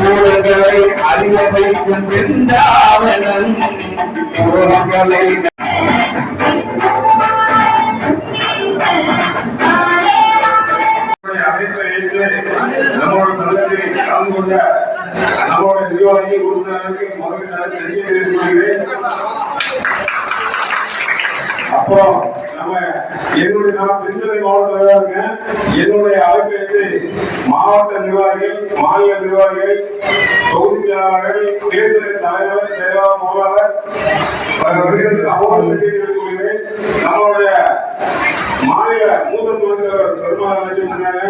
ஊழலை நடக்க வைக்கும் பிருந்தாவனம் அறிய வைக்கும் பிருந்தாவனம் சங்கத்தில் கலந்து கொண்ட நிர்வாகி உறுப்பினருக்கு நன்றி தெரிவித்துக் கொள்கிறேன் அப்புறம் நம்ம என்னுடைய நான் திருச்சிலை மாவட்டத்தில் தான் இருக்கேன். என்னுடைய அழைப்பு மாவட்ட நிர்வாகிகள் மாநில நிர்வாகிகள் தொகுதி செயலாளர்கள் தேசிய தலைவர் செயலாளர் பொருளாளர் அவர்களுக்கு நன்றி தெரிவித்துக் கொள்கிறேன் நம்மளுடைய மாநில மூத்த துணைத்தலைவர் பெருமாள் நினைச்சு வந்திருக்காங்க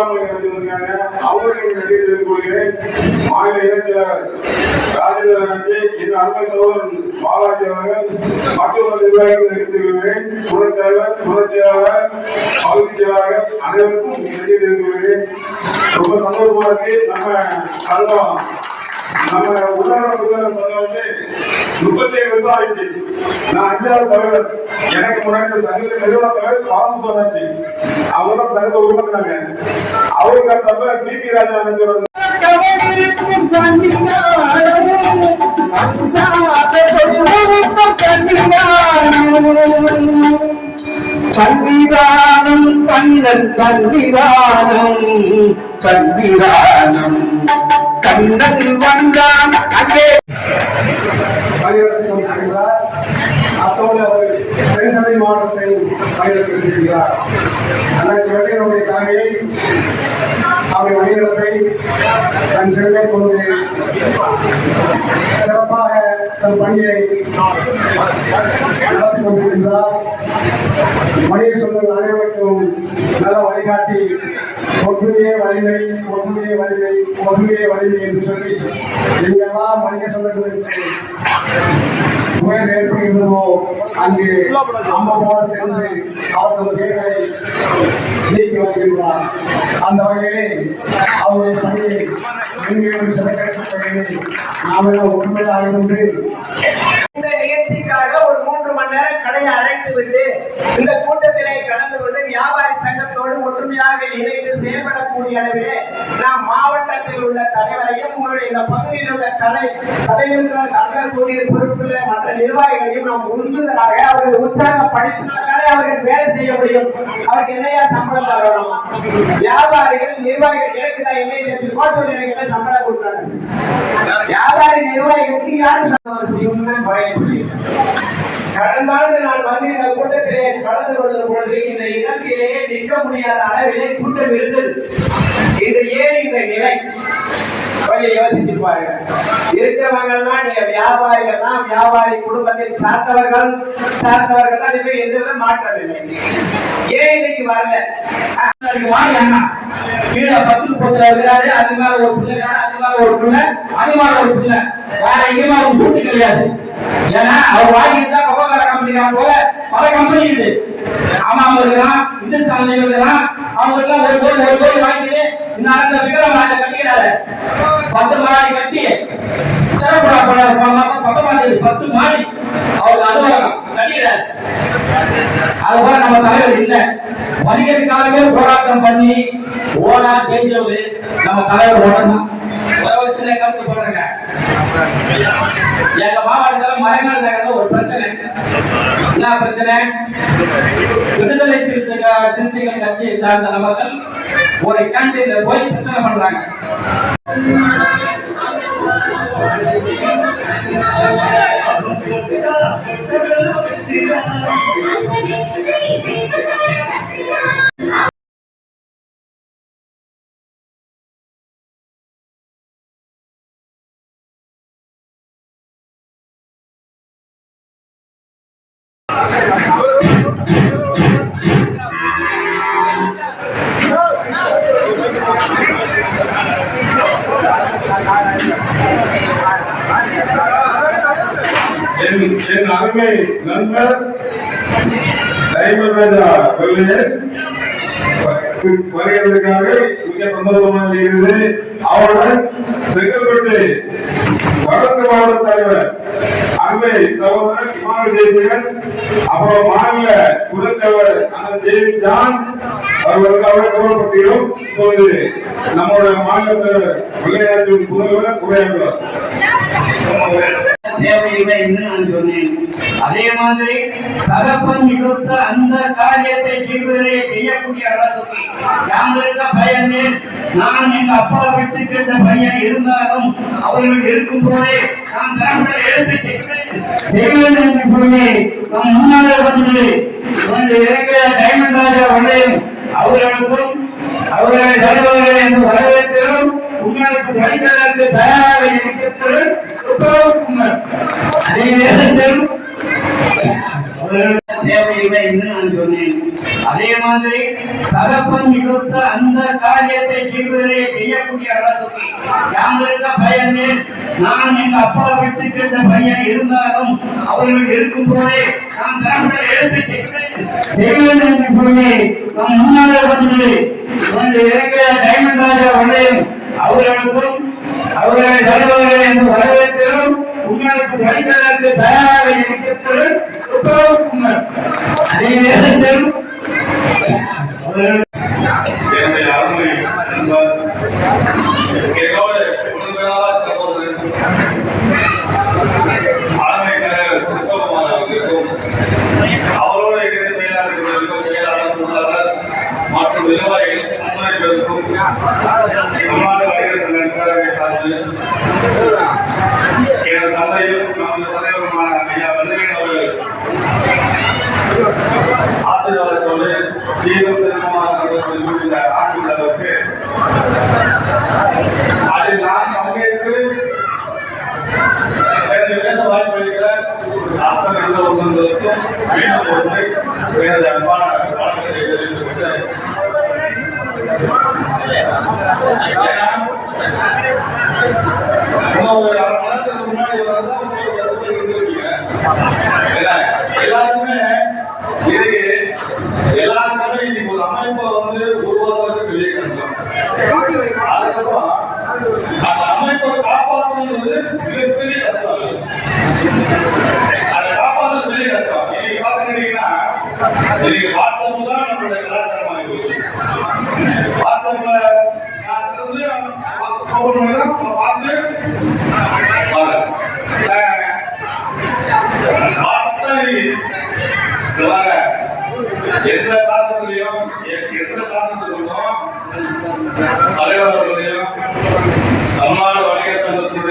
வந்திருக்காங்க. அவங்களுக்கு நன்றி தெரிவித்துக் கொள்கிறேன். மாநில இணைச்செயலாளர் ராஜேந்திர நினைச்சு என் அன்பை சகோதரன் பாலாஜி அவர்கள் மற்றொரு நிர்வாகிகள் நன்றி தெரிவிக்கிறேன் தலைவர் செயலாளர் பகுதி செயலாளர் அனைவருக்கும் நன்றி தெரிவித்துக் ரொம்ப சந்தோஷமா இருக்கு. நம்ம நம்ம உள்ளார உள்ளார வந்து முப்பத்தேழு வருஷம் ஆயிடுச்சு. நான் அஞ்சாவது தலைவர். எனக்கு முன்னாடி இந்த நிறுவன தலைவர் பாலம் சொன்னாச்சு. அவங்க சங்கத்தை உருவாக்குனாங்க. அவருக்கு பி பி ராஜா சன்னிதானம் கண்ணன் சன்னிதானம் சன்னிதானம். கண்ணன் வந்தான் அங்கே வழிநடத்தி கொண்டிருக்கிறார் அத்தோடு அவர் தென்சென்னை மாவட்டத்தை வழிநடத்தி கொண்டிருக்கிறார் அண்ணாச்சி வெள்ளையனுடைய தலைமையை அவருடைய வழிநடப்பை தன் செல்வை கொண்டு சிறப்பாக தன் பணியை நடத்தி கொண்டிருக்கிறார். மணியை சொந்தங்கள் அனைவருக்கும் நல்ல வழிகாட்டி ஒற்றுமையே வலிமை ஒற்றுமையே வலிமை ஒற்றுமையே வலிமை என்று சொல்லி எங்கெல்லாம் மனித சொந்தங்களுக்கு புயல் ஏற்படுகின்றதோ அங்கு அம்மோடு சென்று அவர்கள் பேரை நீக்கி வருகின்றார். அந்த வகையிலே அவருடைய பணியை மென்மேலும் சிறக்க வகையிலே நாம் எல்லாம் ஒற்றுமையாக இருந்து இந்த நிகழ்ச்சிக்காக ஒரு மூன்று மணி நேரம் கடையை அழைத்து விட்டு இந்த கூட்டத்திலே கலந்து கொண்டு வியாபாரி சங்கத்தோடு ஒற்றுமையாக இணைந்து செயல்படக்கூடிய அளவிலே நாம் மாவட்டத்தில் உள்ள தலைவரையும் உங்களுடைய இந்த பகுதியில் உள்ள தலை தலைவர்கள் நகர் பகுதியில் பொறுப்புள்ள மற்ற நிர்வாகிகளையும் நாம் உந்துதலாக அவர்கள் உற்சாகப்படுத்தினாலே அவர்கள் வேலை செய்ய முடியும். அவருக்கு என்னையா சம்பளம் தரணும்? வியாபாரிகள் நிர்வாகிகள் எனக்கு தான் என்ன கோட்டூர் எனக்கு சம்பளம் கொடுக்குறாங்க வியாபாரி நிர்வாகிகளுக்கு யாரு ஒரு சின்ன குறையை சொல்லியிருக்கேன் கடந்த ஆண்டு நான் வந்து இந்த கூட்டத்திலே கலந்து கொள்ளும் பொழுது இந்த இலக்கிலேயே நிற்க முடியாத அளவிலே கூட்டம் இருந்தது. இது ஏன் இந்த நிலை? கொஞ்சம் யோசிச்சு பாருங்க. இருக்கிறவங்க நீங்க வியாபாரிகள் தான் வியாபாரி குடும்பத்தில் சார்ந்தவர்கள் சார்ந்தவர்கள் தான் இனிமே எந்த வித மாற்றம் இல்லை. ஏன் இன்னைக்கு வரல? கீழே பத்து பத்துல இருக்கிறாரு அது மேல ஒரு பிள்ளை அது மேல ஒரு பிள்ளை அது மேல ஒரு பிள்ளை. வேற எங்கேயுமே அவங்க சூட்டு கிடையாது. ஏன்னா அவர் வாங்கிட்டு தான் கம்பெனிக்கார போல. பல கம்பெனி இருக்குது ஆமாம் இருக்கிறான் இந்துஸ்தான் இருக்கிறான் அவங்க எல்லாம் ஒரு கோடி ஒரு கோடி வாங்கிட்டு இந்த அந்த விக்ரம் ராஜா கட்டிக்கிறாரு பத்து மாடி கட்டி சிறப்புடா பண்ணாரு போன மாசம் பத்தொன்பதாம் தேதி பத்து மாடி அவருக்கு அலுவலகம் கட்டிக்கிறாரு அது போல நம்ம தலைவர் இல்ல. வணிகருக்காகவே போராட்டம் பண்ணி ஓடா தேஞ்சவரு நம்ம தலைவர் ஓடணும். ஒரு சின்ன கருத்து சொல்றேங்க. எங்க மாவட்டத்துல மறைநாள் நகர்ல என்ன பிரச்சனை விடுதலை சிறுத்தைகள் சிறுத்தைகள் கட்சியை சார்ந்த நபர்கள் ஒரு கேண்டீன்ல போய் பிரச்சனை பண்றாங்க Thank you. என் அருமை நண்பர் டைமண்ட் ராஜா கொள்ளையர் வருகிறதுக்காக மிக சந்தோஷமாக இருக்கிறது. அவருடன் செங்கல்பட்டு வடக்கு மாவட்ட தலைவர் அருமை சகோதரர் இமான் தேசிகன் அப்புறம் மாநில குலத்தலைவர் அண்ணன் ஜெயவி ஜான் அவரை கௌரவப்படுத்துகிறோம் இப்போது நம்முடைய மாநிலத்தில் விளையாட்டு முதல்வர் உரையாடுவார் தேவையில்லை நான் சொன்னேன். அதே மாதிரி தகப்பன் கொடுத்த அந்த காரியத்தை செய்வதை செய்யக்கூடிய அளவுக்கு யாங்களுக்கு பயனே? நான் எங்க அப்பா விட்டு சென்ற பையன் இருந்தாலும் அவர்கள் இருக்கும் போதே நான் திறம்பட எழுத்து செய்வேன் என்று சொல்லி நம் முன்னாலே வந்து இருக்கிற டைமண்ட் ராஜா வரையும் அவர்களுக்கும் அவர்களை தலைவர்கள் என்று வரவேற்கிறோம். உங்களுக்கு படிப்பதற்கு தயாராக இருக்கிறது அதே நேரத்தில் தேவையில்லை என்று நான் சொன்னேன். அதே மாதிரி தகப்பன் கொடுத்த அந்த காரியத்தை செய்வதை செய்யக்கூடிய அளவுக்கு பயனே? நான் எங்க அப்பா விட்டு சென்ற பையன் இருந்தாலும் அவர்கள் இருக்கும் போதே நான் திறம்பட எழுத்து செய்வேன். என்று சொல்லி முன்னாலே வந்து டைமண்ட் ராஜா அவர்களுக்கும் அவர்களை தலைவர்கள் என்று வரவேற்கிறோம். உங்களுக்கு படிப்பதற்கு தயாராக இருக்கிறது அதே நேரத்தில் அவர்கள் அருமை நண்பர் என்னோட உடன்பெறாத சகோதரர் தலைவர் கிறிஸ்தவகுமார் அவர்களுக்கும் அவரோட இணைந்து செயலாளர்களுக்கும் செயலாளர் பொருளாளர் மற்றும் நிர்வாகிகள் அத்தனை Yeah. Open பார்த்து எந்த காரணத்திலையும் எந்த காரணத்திலும் தலைவர் அவர்களையும் தமிழ்நாடு வணிக சங்கத்தினுடைய